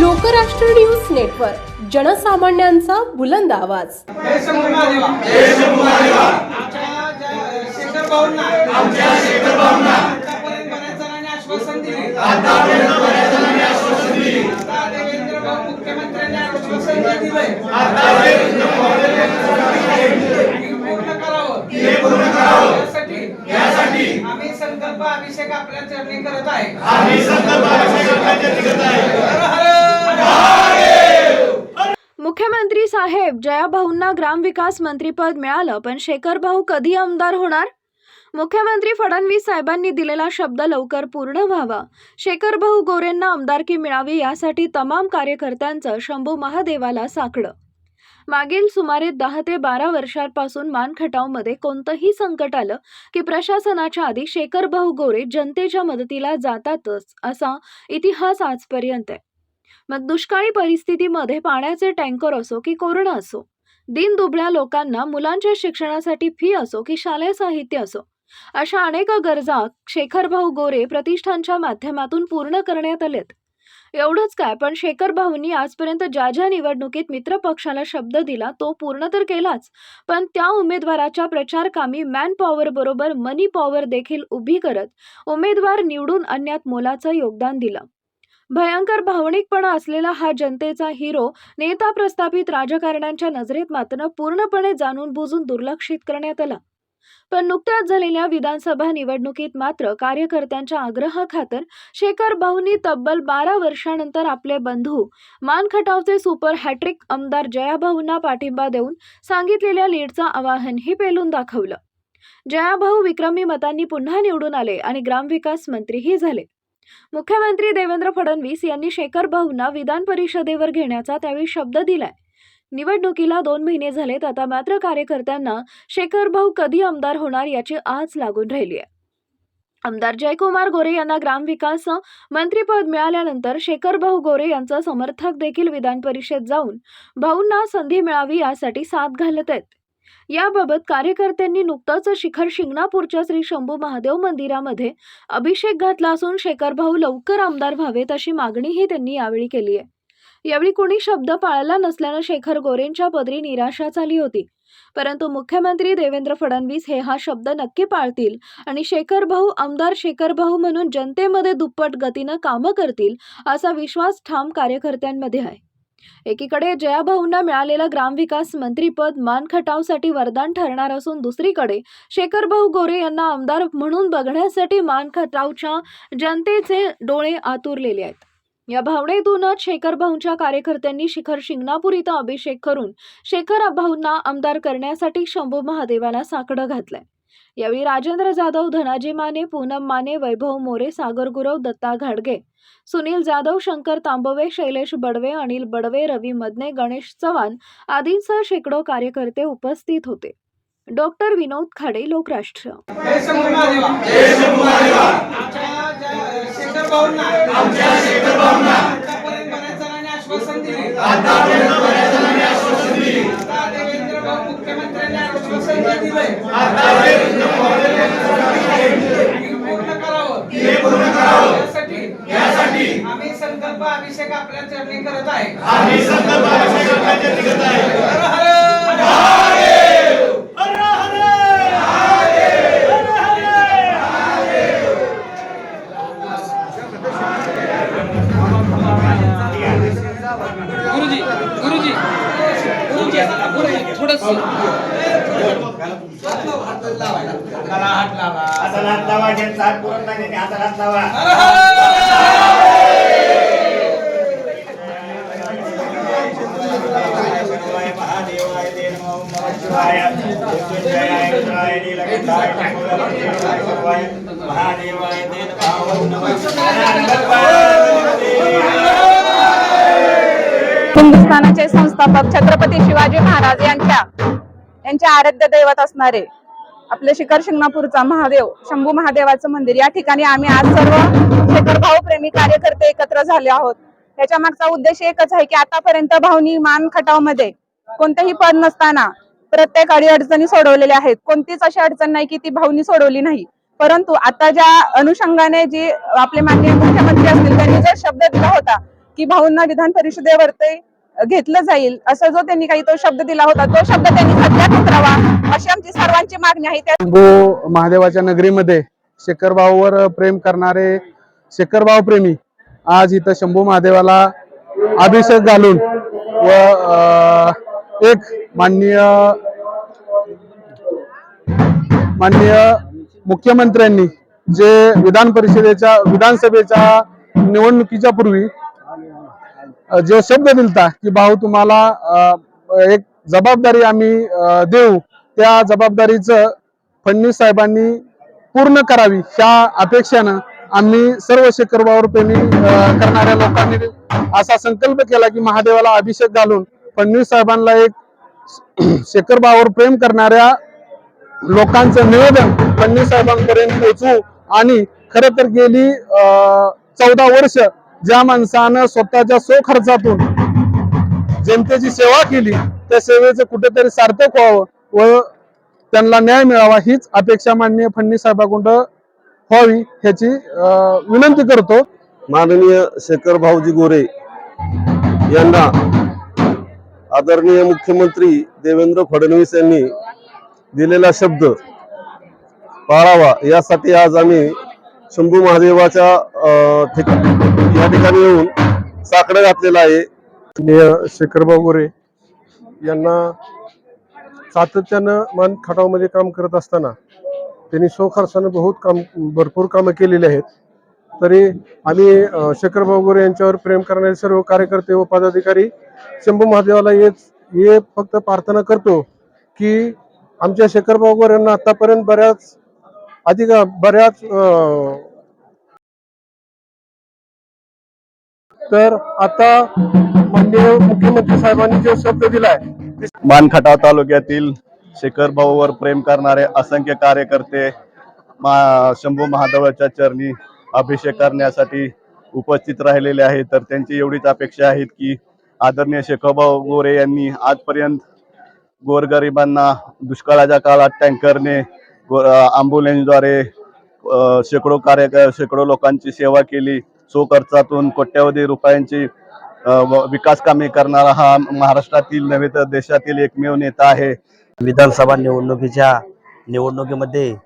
Lokrashtra news network जनसामान्यांचा बुलंद आवाज. आम्ही संकल्प अभिषेक आपल्या चरणी करत आहे. आम्ही संकल्प अभिषेक आपल्या चरणी करत आहे. मुख्यमंत्री साहेब जयाभाऊंना ग्रामविकास मंत्रीपद मिळालं पण शेखर भाऊ कधी आमदार होणार? मुख्यमंत्री फडणवीस साहेबांनी दिलेला शब्द लवकर पूर्ण व्हावा. शेखर भाऊ गोरेंना आमदारकी मिळावी यासाठी तमाम कार्यकर्त्यांचं शंभू महादेवाला साकडं. मागील सुमारे दहा ते बारा वर्षांपासून मानखटावमध्ये कोणतंही संकट आलं की प्रशासनाच्या आधी शेखर भाऊ गोरे जनतेच्या मदतीला जातातच असा इतिहास आजपर्यंत आहे. मग दुष्काळी परिस्थितीमध्ये पाण्याचे टँकर असो की कोरोना असो दिन दुबळ्या लोकांना मुलांच्या शिक्षणासाठी फी असो की शालेय साहित्य असो अशा अनेक गरजा शेखरभाऊ गोरे प्रतिष्ठानच्या माध्यमातून पूर्ण करण्यात आलेत. एवढंच काय पण शेखर भाऊंनी आजपर्यंत ज्या ज्या निवडणुकीत मित्र पक्षाला शब्द दिला तो पूर्ण तर केलाच पण त्या उमेदवाराच्या प्रचारकामी मॅन पॉवर बरोबर मनी पॉवर देखील उभी करत उमेदवार निवडून आणण्यात मोलाचं योगदान दिलं. भयंकर भावनिकपणा असलेला हा जनतेचा हिरो नेता प्रस्थापित राजकारण्यांच्या नजरेत मात्र पूर्णपणे जाणून बुजून दुर्लक्षित करण्यात आला. पण नुकत्याच झालेल्या विधानसभा निवडणुकीत मात्र कार्यकर्त्यांच्या आग्रहाखातर शेखर भाऊंनी तब्बल बारा वर्षानंतर आपले बंधू मानखटावचे सुपर हॅट्रिक आमदार जयाभाऊंना पाठिंबा देऊन सांगितलेल्या लीडचं आवाहनही पेलून दाखवलं. जयाभाऊ विक्रमी मतांनी पुन्हा निवडून आले आणि ग्रामविकास मंत्रीही झाले. मुख्यमंत्री देवेंद्र फडणवीस यांनी शेखर भाऊंना विधान परिषदेवर घेण्याचा त्यावेळी शब्द दिलाय. निवडणुकीला दोन महिने झालेत आता मात्र कार्यकर्त्यांना शेखर भाऊ कधी आमदार होणार याची आज लागून राहिली आहे. आमदार जयकुमार गोरे यांना ग्रामविकास मंत्रीपद मिळाल्यानंतर शेखर भाऊ गोरे यांचा समर्थक देखील विधान परिषद जाऊन भाऊंना संधी मिळावी यासाठी साथ घालत आहेत. याबाबत कार्यकर्त्यांनी नुकतंच शिखर शिंगणापूरच्या श्री शंभू महादेव मंदिरामध्ये अभिषेक घातला असून शेखर भाऊ लवकर आमदार व्हावेत अशी मागणीही त्यांनी यावेळी केली आहे. यावेळी कोणी शब्द पाळला नसल्यानं शेखर गोरेंच्या पदरी निराशा झाली होती. परंतु मुख्यमंत्री देवेंद्र फडणवीस हे हा शब्द नक्की पाळतील आणि शेखर भाऊ आमदार शेखर भाऊ म्हणून जनतेमध्ये दुप्पट गतीनं कामं करतील असा विश्वास ठाम कार्यकर्त्यांमध्ये आहे. एकीकडे जयाभाऊंना मिळालेलं ग्रामविकास मंत्रीपद मानखटावसाठी वरदान ठरणार असून दुसरीकडे शेखरभाऊ गोरे यांना आमदार म्हणून बघण्यासाठी मानखटावच्या जनतेचे डोळे आतुरलेले आहेत. या भावनेतूनच शेखर भाऊंच्या कार्यकर्त्यांनी शिखर शिंगणापूर इथं अभिषेक करून शेखर भाऊंना आमदार करण्यासाठी शंभू महादेवाला साकडं घातलंय. यावेळी राजेंद्र जाधव धनाजी माने पूनम माने वैभव मोरे सागर गुरव दत्ता घाडगे सुनील जाधव शंकर तांबवे शैलेश बडवे अनिल बडवे रवी मदने गणेश चव्हाण आदींसह शेकडो कार्यकर्ते उपस्थित होते. डॉक्टर विनोद खाडे लोकराष्ट्र. जय शंभू महादेवा जय शंभू महादेवा आमच्या ज- शेखर भाऊंना आमच्या शेखर भाऊंना आतापर्यंत बऱ्याच जणांनी आश्वासन दिले आतापर्यंत बऱ्याच जणांनी आश्वासन दिले आता देवेंद्र भाऊ मुख्यमंत्र्यांनी आश्वासन जे दिलंय पूर्ण करावं पूर्ण करावं यासाठी यासाठी आम्ही संकल्प अभिषेक आपल्या चरणी करत आहे. आम्ही संकल्प अभिषेक आपल्या चरणी करत आहे गुरुजी गुरुजी गुरुजी थोडस त्याला हात लावा हाताला हात लावा ज्यांचा हात पुरत नाही त्यांनी हाताला हात लावा हर हर महादेवाय ते नमो नमः शिवाय मृत्युंजयाय रुद्राय नीलकंठाय ठाकुराय महादेवाय ते हिंदुस्थानाचे संस्थापक छत्रपती शिवाजी महाराज यांच्या यांचे आराध्य दैवत असणारे आपले शिखर शिंगणापूरचा महादेव शंभू महादेवाचं मंदिर. या ठिकाणी आम्ही आज सर्व शेखर भाऊ प्रेमी कार्यकर्ते एकत्र झाले आहोत. त्याच्या मागचा उद्देश एकच आहे की आतापर्यंत भाऊनी मान खटावमध्ये कोणतेही पद नसताना प्रत्येक अडीअडचणी सोडवलेल्या आहेत. कोणतीच अशी अडचण नाही की ती भाऊनी सोडवली नाही. परंतु आता ज्या अनुषंगाने जी आपले माननीय मुख्यमंत्री असतील त्यांनी जो शब्द दिला होता की भाऊंना विधान परिषदेवरती घेतलं जाईल असं जो त्यांनी काही तो शब्द दिला होता तो शब्द त्यांनी सध्यात उतरावा अशी आमची सर्वांची मागणी आहे. त्या महादेवाच्या नगरीमध्ये शेखरभाऊवर प्रेम करणारे शेखरभाव प्रेमी आज इथं शंभू महादेवाला अभिषेक घालून व एक माननीय माननीय मुख्यमंत्र्यांनी जे विधान परिषदेच्या विधानसभेच्या निवडणुकीच्या पूर्वी जे जो शब्द दिलता की भाऊ तुम्हाला एक जबाबदारी आम्ही देऊ त्या जबाबदारीचं फडणवीस साहेबांनी पूर्ण करावी ह्या अपेक्षेनं आम्ही सर्व शेखरबावर प्रेमी करणाऱ्या लोकांनी असा संकल्प केला की महादेवाला अभिषेक घालून फडणवीस साहेबांना एक शेखरबावर प्रेम करणाऱ्या लोकांचं निवेदन फडणवीस साहेबांपर्यंत पोहोचवू आणि खर तर गेली चौदा वर्ष ज्या माणसानं स्वतःच्या स्वखर्चातून जनतेची सेवा केली त्या सेवेचं कुठेतरी सार्थक व्हावं व त्यांना न्याय मिळावा हीच अपेक्षा माननीय फडणवीस साहेबांकडून व्हावी ह्याची अं, विनंती करतो. माननीय शेखर भाऊजी गोरे यांना आदरणीय मुख्यमंत्री देवेंद्र फडणवीस यांनी दिलेला शब्द पाळावा यासाठी आज आम्ही शंभू महादेवाच्या या ठिकाणी येऊन साकडं घातलेलं आहे. शेखरबाब गोरे यांना सातत्यानं मान खटावमध्ये काम करत असताना त्यांनी सोखर्षानं बहुत काम भरपूर कामं केलेली आहेत. तरी आम्ही शेखर शेखरभाऊ गोरे यांच्यावर प्रेम करणारे सर्व कार्यकर्ते व पदाधिकारी शंभू महादेवाला हेच हे फक्त प्रार्थना करतो की आमच्या शेखर गोरे यांना आतापर्यंत बऱ्याच अधिक बऱ्याच तर आता माननीय मुख्यमंत्री साहेबांनी जो शब्द दिलाय मानखटाव तालुक्यातील शेखर भाऊवर प्रेम करणारे असंख्य कार्यकर्ते मा शंभू महादेवाच्या चरणी अभिषेक करण्यासाठी उपस्थित राहिलेले आहेत. तर त्यांची एवढीच अपेक्षा आहेत की आदरणीय शेखोबाव गोरे यांनी आजपर्यंत गोरगरिबांना दुष्काळाच्या काळात टँकरने गो- शेकडो कार्य शेकडो लोकांची सेवा केली. सो खर्चातून कोट्यवधी रुपयांची व- विकास कामे करणारा हा महाराष्ट्रातील नव्हे तर देशातील एकमेव नेता आहे. विधानसभा निवडणुकीच्या निवडणुकीमध्ये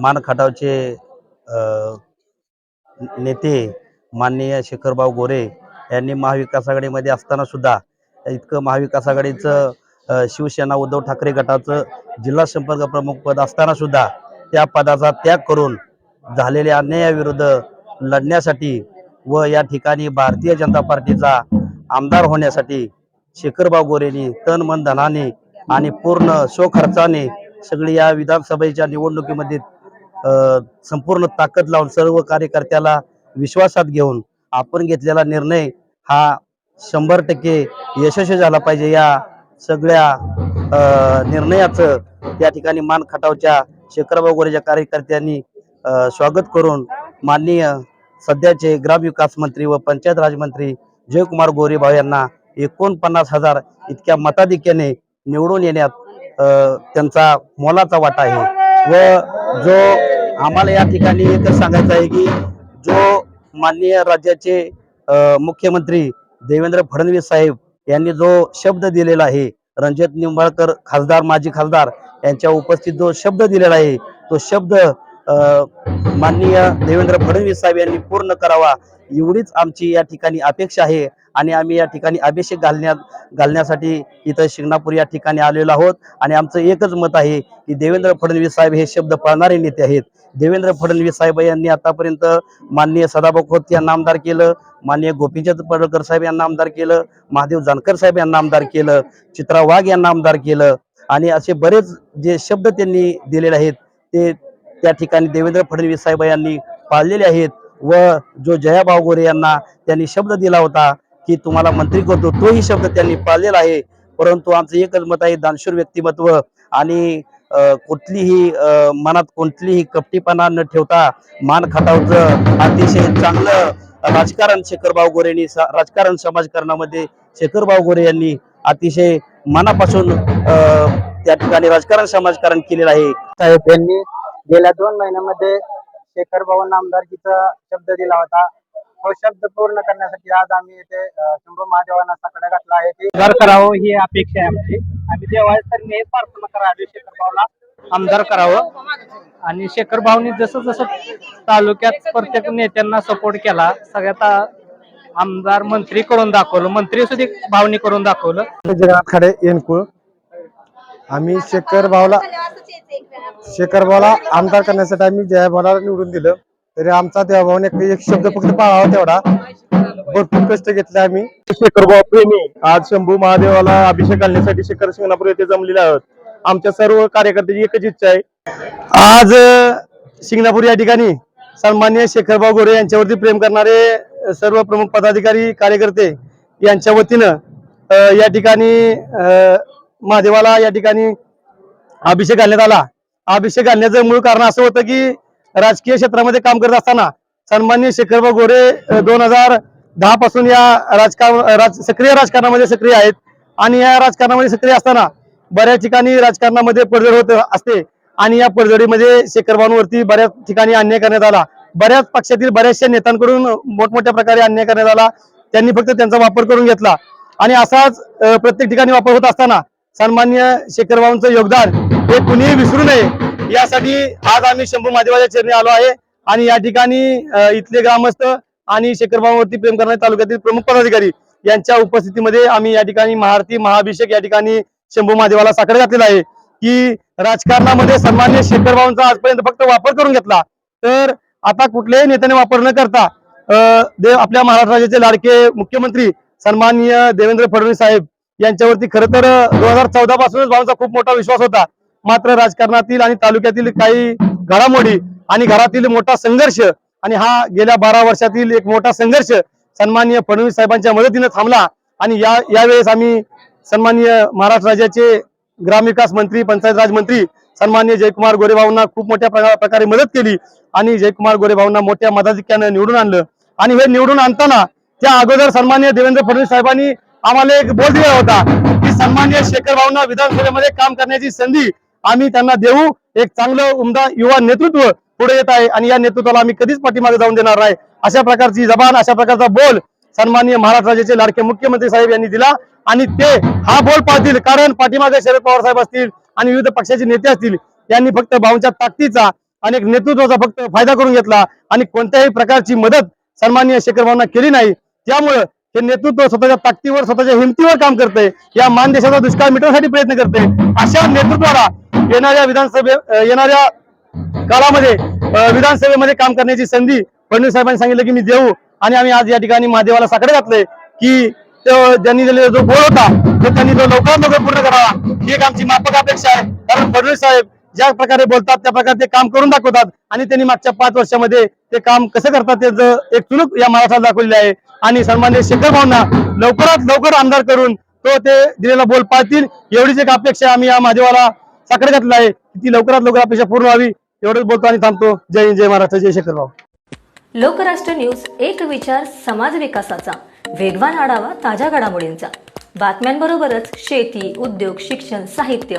मान खटावचे नेते माननीय शेखरभाऊ गोरे यांनी महाविकास आघाडीमध्ये असताना सुद्धा इतकं महाविकास आघाडीचं शिवसेना उद्धव ठाकरे गटाचं जिल्हा संपर्क प्रमुख पद असताना सुद्धा त्या पदाचा त्याग करून झालेल्या अन्यायाविरुद्ध लढण्यासाठी व या ठिकाणी भारतीय जनता पार्टीचा आमदार होण्यासाठी शेखरभाऊ गोरेनी तन मन धनाने आणि पूर्ण स्वखर्चाने सगळी या विधानसभेच्या निवडणुकीमध्ये संपूर्ण ताकद लावून सर्व कार्यकर्त्याला विश्वासात घेऊन आपण घेतलेला निर्णय हा शंभर टक्के यशस्वी झाला पाहिजे. या सगळ्या निर्णयाचं त्या ठिकाणी मान खटावच्या शेखरभाऊ गोरेच्या कार्यकर्त्यांनी स्वागत करून माननीय सध्याचे ग्रामविकास मंत्री व पंचायत राजमंत्री जयकुमार गोरे यांना एकोणपन्नास हजार इतक्या मताधिक्याने निवडून येण्यात त्यांचा मोलाचा वाटा आहे. व जो आम्हाला या ठिकाणी एकच सांगायचं आहे की जो माननीय राज्याचे मुख्यमंत्री देवेंद्र फडणवीस साहेब यांनी जो शब्द दिलेला आहे रणजित निंबाळकर खासदार माजी खासदार यांच्या उपस्थित जो शब्द दिलेला आहे तो शब्द माननीय देवेंद्र फडणवीस साहेब यांनी पूर्ण करावा एवढीच आमची या ठिकाणी अपेक्षा आहे. आणि आम्ही या ठिकाणी अभिषेक घालण्यात घालण्यासाठी इथं शिंगणापूर या ठिकाणी आलेलो आहोत. आणि आमचं एकच मत आहे की देवेंद्र फडणवीस साहेब हे शब्द पाळणारे नेते आहेत. देवेंद्र फडणवीस साहेब यांनी आतापर्यंत माननीय सदाभाऊ खोत यांना आमदार केलं माननीय गोपीचंद पडळकर साहेब यांना आमदार केलं महादेव जानकर साहेब यांना आमदार केलं चित्रा वाघ यांना आमदार केलं. आणि असे बरेच जे शब्द त्यांनी दिलेले आहेत ते त्या ठिकाणी देवेंद्र फडणवीस साहेब यांनी पाळलेले आहेत व जो जया गोरे यांना त्यांनी शब्द दिला होता की तुम्हाला मंत्री करतो तोही शब्द त्यांनी पाळलेला आहे. परंतु आमचं एकच मत आहे दानशूर व्यक्तिमत्व. आणि कुठलीही मनात कोणतीही कपटीपणा न ठेवता मान खटावचं अतिशय चांगलं राजकारण शेखरभाऊ गोरेंनी राजकारण समाजकारणामध्ये शेखरभाऊ गोरे यांनी अतिशय मनापासून त्या ठिकाणी राजकारण समाजकारण केलेलं आहे. साहेब यांनी गेल्या दोन महिन्यामध्ये शेखरभाऊंना आमदारकीचा शब्द दिला होता. तो शब्द पूर्ण करण्यासाठी आज आम्ही इथे शंभू महादेवांना साकडा घातला आहे. की आमदार करावं ही अपेक्षा आहे आमची. आम्ही देवाळी हेच प्रार्थना करावी. शेखर भाऊला आमदार करावं. आणि शेखर भाऊनी जसं जसं तालुक्यात प्रत्येक नेत्यांना सपोर्ट केला सगळ्यात आमदार मंत्री करून दाखवलं मंत्री सुद्धा भावनी करून दाखवलं. जगन्नाथ खडे येनकुळ आम्ही शेखर भाऊला शेखर भाऊला आमदार करण्यासाठी आम्ही जयभाऊला निवडून दिलं. तरी आमचा देवाभाऊने काही एक शब्द फक्त पाळावा तेवढा. भरपूर कष्ट घेतले आम्ही. शेखरभाऊ प्रेमी. आज शंभू महादेवाला अभिषेक घालण्यासाठी शेखर शिंगणापूर येथे जमलेले आहोत. आमच्या सर्व कार्यकर्त्याची एकच इच्छा आहे. आज शिंगणापूर या ठिकाणी सन्मान्य शेखरभाऊ गोरे यांच्यावरती प्रेम करणारे सर्व प्रमुख पदाधिकारी कार्यकर्ते यांच्या वतीनं या ठिकाणी अ, महादेवाला या ठिकाणी अभिषेक घालण्यात आला. अभिषेक घालण्याचं मूळ कारण असं होतं की राजकीय क्षेत्रामध्ये काम करत असताना सन्मान्य शेखरभाऊ गोरे दोन हजार दहा पासून या राजकारण राज सक्रिय राजकारणामध्ये सक्रिय आहेत. आणि या राजकारणामध्ये सक्रिय असताना बऱ्याच ठिकाणी राजकारणामध्ये पडझड होत असते. आणि या पडझडीमध्ये शेखरबांवरती बऱ्याच ठिकाणी अन्याय करण्यात आला. बऱ्याच पक्षातील बऱ्याचशा नेत्यांकडून मोठमोठ्या प्रकारे अन्याय करण्यात आला. त्यांनी फक्त त्यांचा वापर करून घेतला. आणि असाच प्रत्येक ठिकाणी वापर होत असताना सन्मान्य शेखरभाऊंचं योगदान हे कुणीही विसरू नये. यासाठी आज आम्ही शंभू महादेवाच्या चरणी आलो आहे. आणि या ठिकाणी इथले ग्रामस्थ आणि शेखरभाऊवरती प्रेम करणारे तालुक्यातील प्रमुख पदाधिकारी यांच्या उपस्थितीमध्ये आम्ही या ठिकाणी महाआरती महाअभिषेक या ठिकाणी शंभू महादेवाला साखर घातलेला आहे. की राजकारणामध्ये सन्मान्य शेखरभाऊंचा आजपर्यंत फक्त वापर करून घेतला. तर आता कुठल्याही नेत्याने वापर न करता अ, देव आपल्या महाराष्ट्र राज्याचे लाडके मुख्यमंत्री सन्माननीय देवेंद्र फडणवीस साहेब यांच्यावरती खरं तर दोन हजार चौदा पासूनच भावांचा खूप मोठा विश्वास होता. मात्र राजकारणातील आणि तालुक्यातील काही घडामोडी आणि घरातील मोठा संघर्ष आणि हा गेल्या बारा वर्षातील एक मोठा संघर्ष सन्माननीय फडणवीस साहेबांच्या मदतीने थांबला. आणि या यावेळेस आम्ही सन्माननीय महाराष्ट्र राज्याचे ग्रामविकास मंत्री पंचायत राज मंत्री सन्माननीय जयकुमार गोरेभाऊंना खूप मोठ्या प्र- प्रकारे मदत केली आणि जयकुमार गोरेभाऊंना मोठ्या मताधिक्यानं निवडून आणलं. आणि हे निवडून आणताना त्या अगोदर सन्माननीय देवेंद्र फडणवीस साहेबांनी आम्हाला एक बोल दिला होता की सन्माननीय शेखर भाऊंना विधानसभेमध्ये काम करण्याची संधी आम्ही त्यांना देऊ. एक चांगलं उमदा युवा नेतृत्व पुढे येत आहे आणि या नेतृत्वाला आम्ही कधीच पाठीमागे जाऊन देणार नाही. अशा प्रकारची जबान अशा प्रकारचा बोल सन्माननीय महाराष्ट्र राज्याचे लाडके मुख्यमंत्री साहेब यांनी दिला. आणि ते हा बोल पाहतील कारण पाठीमागे शरद पवार साहेब असतील आणि विविध पक्षाचे नेते असतील यांनी फक्त भाऊंच्या ताकदीचा आणि नेतृत्वाचा फक्त फायदा करून घेतला. आणि कोणत्याही प्रकारची मदत सन्माननीय शेखर भाऊंना केली नाही. त्यामुळं हे नेतृत्व स्वतःच्या ताकदीवर स्वतःच्या हिमतीवर काम करते या मानदेशाचा दुष्काळ मिटवण्यासाठी प्रयत्न करते अशा नेतृत्वाला येणाऱ्या विधानसभे येणाऱ्या काळामध्ये विधानसभेमध्ये काम करण्याची संधी फडणवीस साहेबांनी सांगितलं की मी देऊ. आणि आम्ही आज या ठिकाणी महादेवाला साकडे घातले की तो ज्यांनी दिलेला जो गोळ होता तो त्यांनी तो लवकरात लवकर पूर्ण करावा. ही एक आमची माफक अपेक्षा आहे. कारण फडणवीस साहेब ज्या प्रकारे बोलतात त्या प्रकारे ते काम करून दाखवतात. आणि त्यांनी मागच्या पाच वर्षामध्ये ते काम कसं करतात त्याचं एक चुनूक या महाराष्ट्रात दाखवलेलं आहे. आणि सन्मान्य शेखर भाऊंना लवकरात लवकर आमदार करून तो ते दिलेला बोल पाळतील. एवढीच एक अपेक्षा आम्ही या माझेवाला साकडे घातला आहे. ती लवकरात लवकर अपेक्षा पूर्ण व्हावी एवढंच बोलतो आणि थांबतो. जय जय महाराष्ट्र जय शेखर भाऊ. लोकराष्ट्र न्यूज एक विचार समाज विकासाचा. वेगवान आढावा ताज्या घडामोडींचा. बातम्यांबरोबरच शेती उद्योग शिक्षण साहित्य